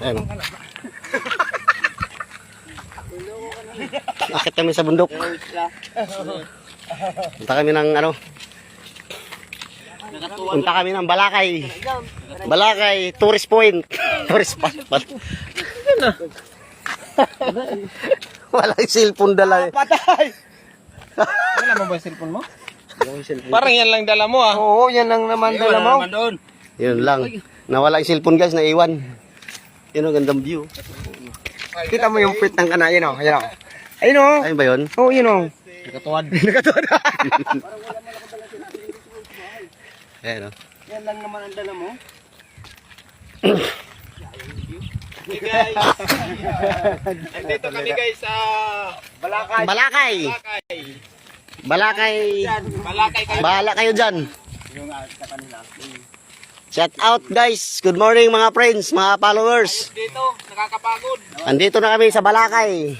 Ayan. Akit kami sa bundok. Punta kami ng ano. Punta kami ng Balakay. Balakay, tourist point. tourist spot. Walang cellphone dala. eh. Patay! Wala mo ba yung cellphone mo? Cellphone. Parang yan lang dala mo ah. Oo, yan lang naman dala mo. doon. Yun lang. Nawala yung cellphone guys, naiwan. Yun ang gandang view. Kita mo yung pit ng kana, yun o. Ayun o. Ayun o. Ayun ba yun? Oo, yun o. Nakatuwad. Nakatuwa na. Ayan o. Yan lang naman ang dala mo. Hey guys. Andito kami guys sa Balakay. Balakay! Balakay. Balakay! Balakay kayo. Bahala kayo dyan. Yung ah, sa kanila. Shout out guys. Good morning mga friends, mga followers. Dito, nakakapagod. Andito na kami sa Balakay.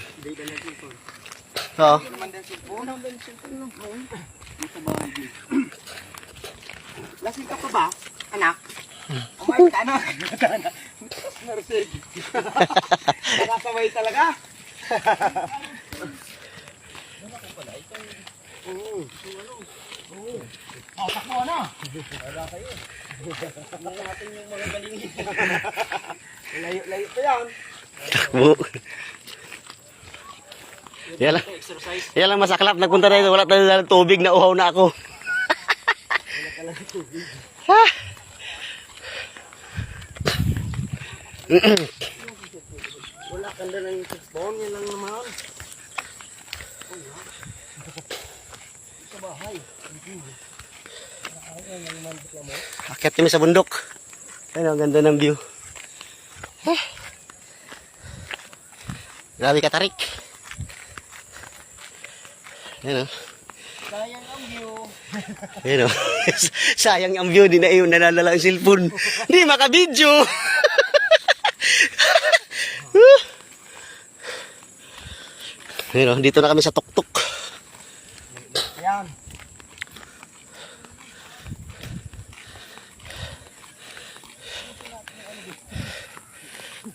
Oh. Lasing ka pa ba, anak? Kumain ka na. Narsig. Nakakaway talaga. Oh, takbo na. Wala kayo. Tingnan natin yung mga galing. Layo-layo pa yan. Bu. Yan lang. Yan lang masaklap. Nagpunta na ito. Wala tayo ng tubig na uhaw na ako. Ha? Wala ka na ng cellphone, yan lang naman. Akyat kami sa bundok. Ayun, ang ganda ng view. Eh. Grabe katarik. Ayun o. Sayang ang view. Ayun o. Sayang ang view. Di na iyon nanalala ang cellphone. Di makabidyo. Ayun o. Dito na kami sa tuktok. Ayan.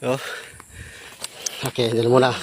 Oh. Okay, dito muna.